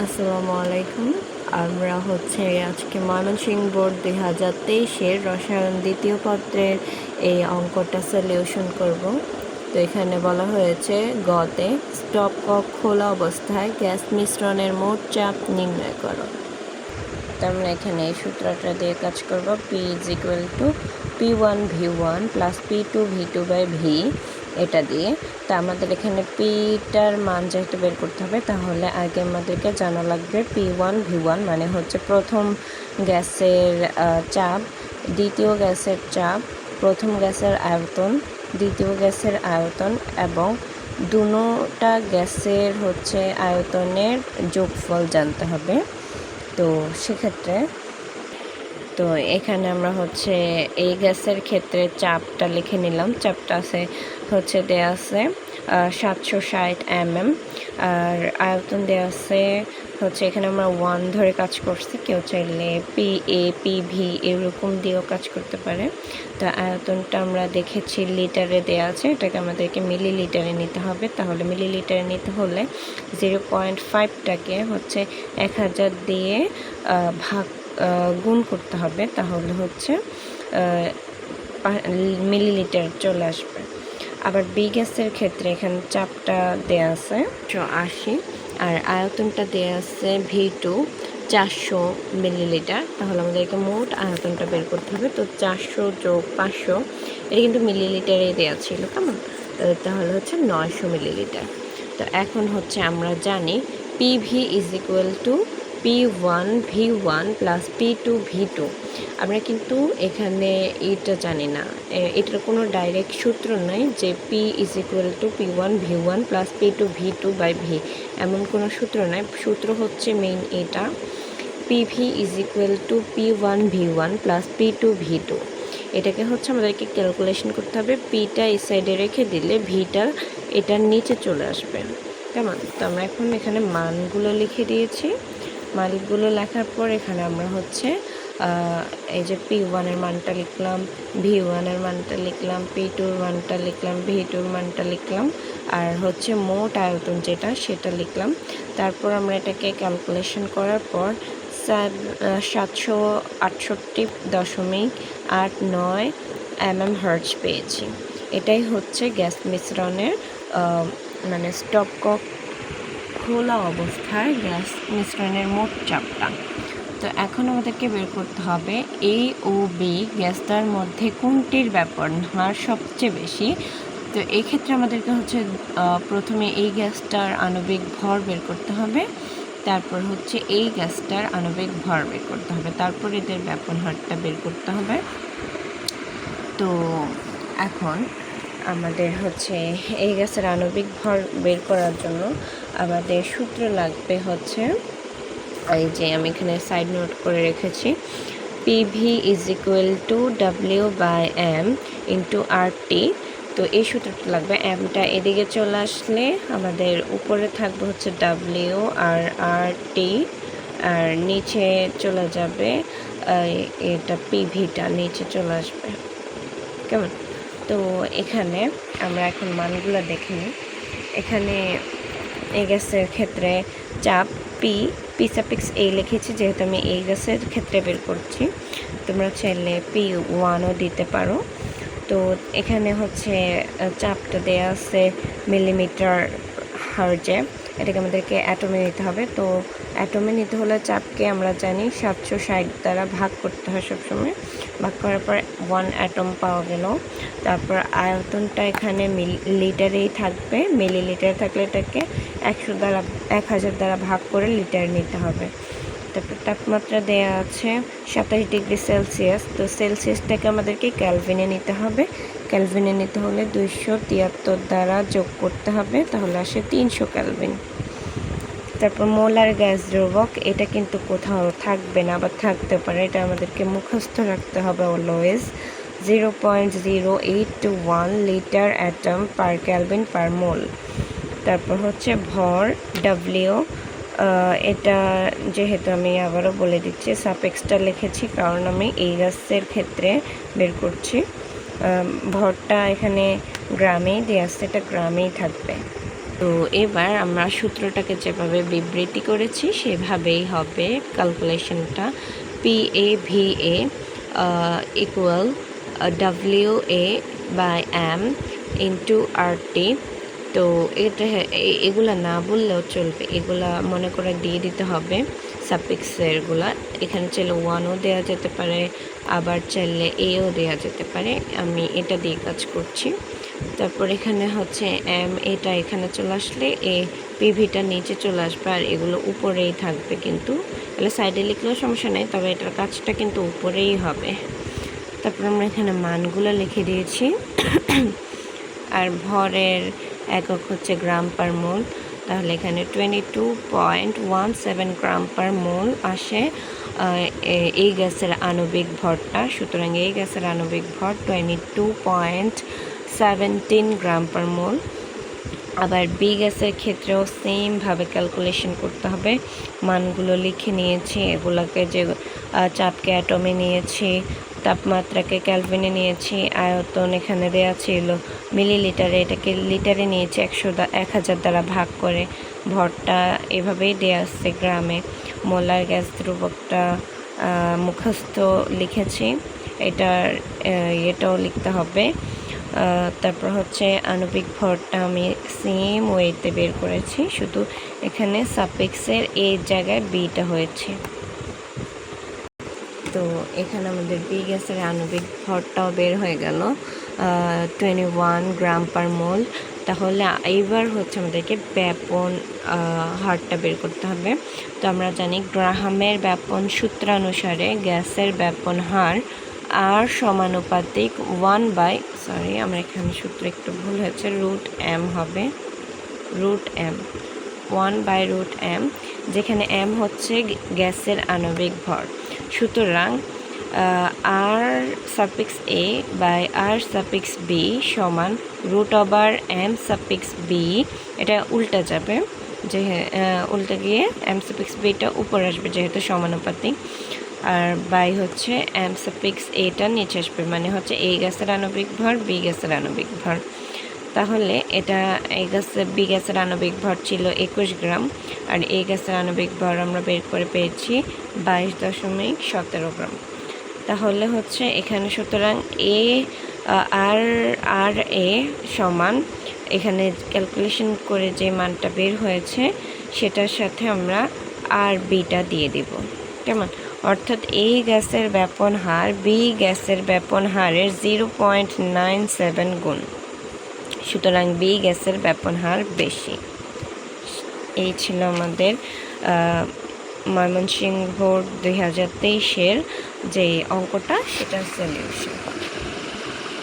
আসসালামু আলাইকুম আমরা হচ্ছে আজকে ময়মনসিংহ বোর্ড দুই হাজার তেইশের রসায়ন দ্বিতীয় পত্রের এই অঙ্কটা সলিউশন করব। তো এখানে বলা হয়েছে, গতে স্টপ কক খোলা অবস্থায় গ্যাস মিশ্রণের মোট চাপ নির্ণয় করো। তো আমরা এখানে এই সূত্রটা দিয়ে কাজ করব P is equal to P one V one plus P two V two by V এটা দিয়ে। তা আমাদের এখানে পিটার মান যেহেতু বের করতে হবে, তাহলে আগে আমাদেরকে জানা লাগবে পি ওয়ান ভি ওয়ান মানে হচ্ছে প্রথম গ্যাসের চাপ, দ্বিতীয় গ্যাসের চাপ, প্রথম গ্যাসের আয়তন, দ্বিতীয় গ্যাসের আয়তন এবং দুটা গ্যাসের হচ্ছে আয়তনের যোগফল জানতে হবে। তো সেক্ষেত্রে তো এখানে আমরা হচ্ছে এই গ্যাসের ক্ষেত্রে চাপটা লিখে নিলাম। চাপটা আছে হচ্ছে দেয়া আছে সাতশো ষাট এমএম। আর আয়তন দেওয়া আছে হচ্ছে এখানে আমরা ওয়ান ধরে কাজ করছি। কেউ চাইলে পি এ পি ভি এরকম দিয়েও কাজ করতে পারে। তো আয়তনটা আমরা দেখেছি লিটারে দেওয়া আছে। এটাকে আমাদেরকে মিলি লিটারে নিতে হবে। তাহলে মিলি লিটারে নিতে হলে জিরো পয়েন্ট ফাইভটাকে হচ্ছে এক হাজার দিয়ে ভাগ গুণ করতে হবে, তাহলে হচ্ছে মিলিলিটার চলে আসবে। আবার বি গ্যাসের ক্ষেত্রে এখানে চাপটা দেয়া আছে আশি আর আয়তনটা দেয়া আছে ভি টু চারশো মিলিলিটার। তাহলে আমাদেরকে মোট আয়তনটা বের করতে হবে, তো চারশো যোগ পাঁচশো, এটা কিন্তু মিলিলিটারে দেওয়া ছিল, কেমন? তাহলে হচ্ছে নয়শো মিলিলিটার। তো এখন হচ্ছে আমরা জানি PV is equal to P one V one plus P two V two আমরা কিন্তু এখানে এটা জানি না। এটার কোনো ডাইরেক্ট সূত্র নাই যে P is equal to P one V one plus P two V two by V এমন কোনো সূত্র নাই। সূত্র হচ্ছে মেইন এটা। P V is equal to P one V one plus P two V two এটাকে হচ্ছে আমাদেরকে ক্যালকুলেশন করতে হবে। পিটা এই সাইডে রেখে দিলে ভিটা এটার নিচে চলে আসবে। কেমন? তো আমরা এখন এখানে মানগুলো লিখে দিয়েছি। মালিকগুলো লেখার পর এখানে আমরা হচ্ছে এই যে পি ওয়ানের মানটা লিখলাম ভি ওয়ানের মানটা লিখলাম পি টুর মানটা লিখলাম ভি টুর মানটা লিখলাম, আর হচ্ছে মোট আয়তন যেটা সেটা লিখলাম। তারপর আমরা এটাকে ক্যালকুলেশন করার পর সাতশো আটষট্টি দশমিক আট নয় এম এম হার্জ পেয়েছি। এটাই হচ্ছে গ্যাস মিশ্রণের মানে স্টপ কক খোলা অবস্থায় গ্যাস মিশ্রণের মোট চাপটা। তো এখন আমাদেরকে বের করতে হবে এ ও বি গ্যাসটার মধ্যে কোনটির ব্যাপার হার সবচেয়ে বেশি? তো এই ক্ষেত্রে আমাদেরকে হচ্ছে প্রথমে এই গ্যাসটার আণবিক ভর বের করতে হবে, তারপর হচ্ছে এই গ্যাসটার আণবিক ভর বের করতে হবে, তারপর এদের ব্যাপন হারটা বের করতে হবে। তো এখন আমাদের হচ্ছে এই গ্যাসের আণবিক ভর বের করার জন্য আমাদের সূত্র লাগবে হচ্ছে, এই যে আমি এখানে সাইড নোট করে রেখেছি PV is equal to W by M into R T তো এই সূত্রটা লাগবে এমটা এদিকে চলে আসলে আমাদের উপরে থাকবে হচ্ছে ডাব্লিউ আর আর টি আর নিচে চলে যাবে এটা পিভিটা নিচে চলে আসবে। কেমন? তো এখানে আমরা এখন মানগুলো দেখে নিই। এখানে এই গ্যাসের ক্ষেত্রে চাপ পি পিসাপিক্স এই লিখেছি, যেহেতু আমি এই গ্যাসের ক্ষেত্রে বের করছি। তোমরা চাইলে পি ওয়ানও দিতে পারো। তো এখানে হচ্ছে চাপটা দেয়া আছে মিলিমিটার হার্জে। এটাকে আমাদেরকে অ্যাটমে নিতে হবে। তো অ্যাটমে নিতে হলে চাপকে আমরা জানি সাতশো ষাট দ্বারা ভাগ করতে হয় সবসময়। ভাগ করার পর ওয়ান অ্যাটম পাওয়া গেল। তারপর আয়তনটা এখানে লিটারেই থাকবে। মিলি লিটার থাকলে এটাকে একশো দ্বারা, এক হাজার দ্বারা ভাগ করে লিটার নিতে হবে। তারপর তাপমাত্রা দেয়া আছে সাতাশ ডিগ্রি সেলসিয়াস। তো সেলসিয়াসটাকে আমাদেরকে ক্যালভিনে নিতে হবে। ক্যালভিনে নিতে হলে দুইশো তিয়াত্তর দ্বারা যোগ করতে হবে। তাহলে আসে তিনশো ক্যালভিন। তারপর মোলার গ্যাস দ্রবক, এটা কিন্তু কোথাও থাকবে না বা থাকতে পারে, এটা আমাদেরকে মুখস্থ রাখতে হবে always zero point zero eight two one litre atom per kelvin per mole তারপর হচ্ছে ভর ডাব্লিউ এটা যেহেতু আমি আবারও বলে দিচ্ছি সাপেক্সটা লিখেছি, কারণ আমি এই গাছের ক্ষেত্রে বের করছি। ভরটা এখানে গ্রামেই দেওয়া আছে, এটা গ্রামেই থাকবে। তো এবার আমরা সূত্রটাকে যেভাবে বিবৃতি করেছি, সেভাবেই হবে ক্যালকুলেশনটা P A V A equal W A by M into R T তো এটা এগুলা না বললেও চলবে। এগুলা মনে করে দিয়ে দিতে হবে সাপিক্সেরগুলা এখানে চাইলে ওয়ানও দেওয়া যেতে পারে, আবার চাইলে এও দেওয়া যেতে পারে। আমি এটা দিয়ে কাজ করছি। তারপর এখানে হচ্ছে, এম, এটা এখানে চলে আসলে, এ পিভিটা নিচে চলে আসবে আর এগুলো উপরেই থাকবে কিন্তু। এগুলো সাইডে লিখলেও সমস্যা নেই, তবে এটার কাজটা কিন্তু উপরেই হবে। তারপর আমরা এখানে মানগুলো লিখে দিয়েছি। আর ভরের একক হচ্ছে গ্রাম পার মোল। তাহলে এখানে twenty two point one seven gram per mole আসে। এই গ্যাসের আণবিক ভরটা, সুতরাং এই গ্যাসের আণবিক ভর twenty two point seventeen gram per mole আবার বি গ্যাসের ক্ষেত্রেও সেমভাবে ক্যালকুলেশন করতে হবে। মানগুলো লিখে নিয়েছি, এগুলোকে যে চাপকে অ্যাটমে নিয়েছি, তাপমাত্রাকে ক্যালভিনে নিয়েছি, আয়তন এখানে দেওয়া ছিল। মিলিলিটারে এটাকে লিটারে নিয়েছি, একশো এক হাজার দ্বারা ভাগ করে। ভরটা এভাবেই দেওয়া আসছে গ্রামে। মোলার গ্যাস ধ্রুবকটা মুখস্থ লিখেছি। এটার এটাও লিখতে হবে। তারপর হচ্ছে আণবিক ভরটা আমি সেম ওয়েতে বের করেছি, শুধু এখানে সাপেক্সের এই জায়গায় বিটা হয়েছে। তো এখানে আমাদের বি গ্যাসের আণবিক ভরটাও বের হয়ে গেল twenty one gram per mole তাহলে এইবার হচ্ছে আমাদেরকে ব্যাপন হারটা বের করতে হবে। তো আমরা জানি গ্রাহামের ব্যাপন সূত্রানুসারে গ্যাসের ব্যাপন হার আর সমানুপাতিক ওয়ান বাই সরি আমার এখানে সূত্র একটু ভুল হয়েছে রুট এম হবে root M one by root M যেখানে এম হচ্ছে গ্যাসের আণবিক ভর। সুতরাং R suffix A by R suffix B সমান root over M suffix B এটা উল্টা যাবে যে উল্টে গিয়ে এম সাপিক্স বিটা উপর আসবে, যেহেতু সমানুপাতিক। আর বাই হচ্ছে এম সাপিক্স এটা নিচে আসবে মানে হচ্ছে এই গ্যাসের আণবিক ভর, বি গ্যাসের আণবিক ভর। তাহলে এটা এই গ্যাসের বি গ্যাসের আণবিক ভর ছিল একুশ গ্রাম, আর এই গ্যাসের আণবিক ভর আমরা বের করে পেয়েছি বাইশ দশমিক সতেরো গ্রাম। তাহলে হচ্ছে এখানে সুতরাং এ আর আর, এ সমান, এখানে ক্যালকুলেশন করে যে মানটা বের হয়েছে, সেটার সাথে আমরা আর বিটা দিয়ে দিব। কেমন? অর্থাৎ এই গ্যাসের ব্যাপন হার বি গ্যাসের ব্যাপন হারের জিরো পয়েন্ট নাইন সেভেন গুণ। সুতরাং বি গ্যাসের ব্যাপন হার বেশি। এই ছিল আমাদের ময়মনসিংহ দুই হাজার তেইশের যে অঙ্কটা, সেটার সলিউশন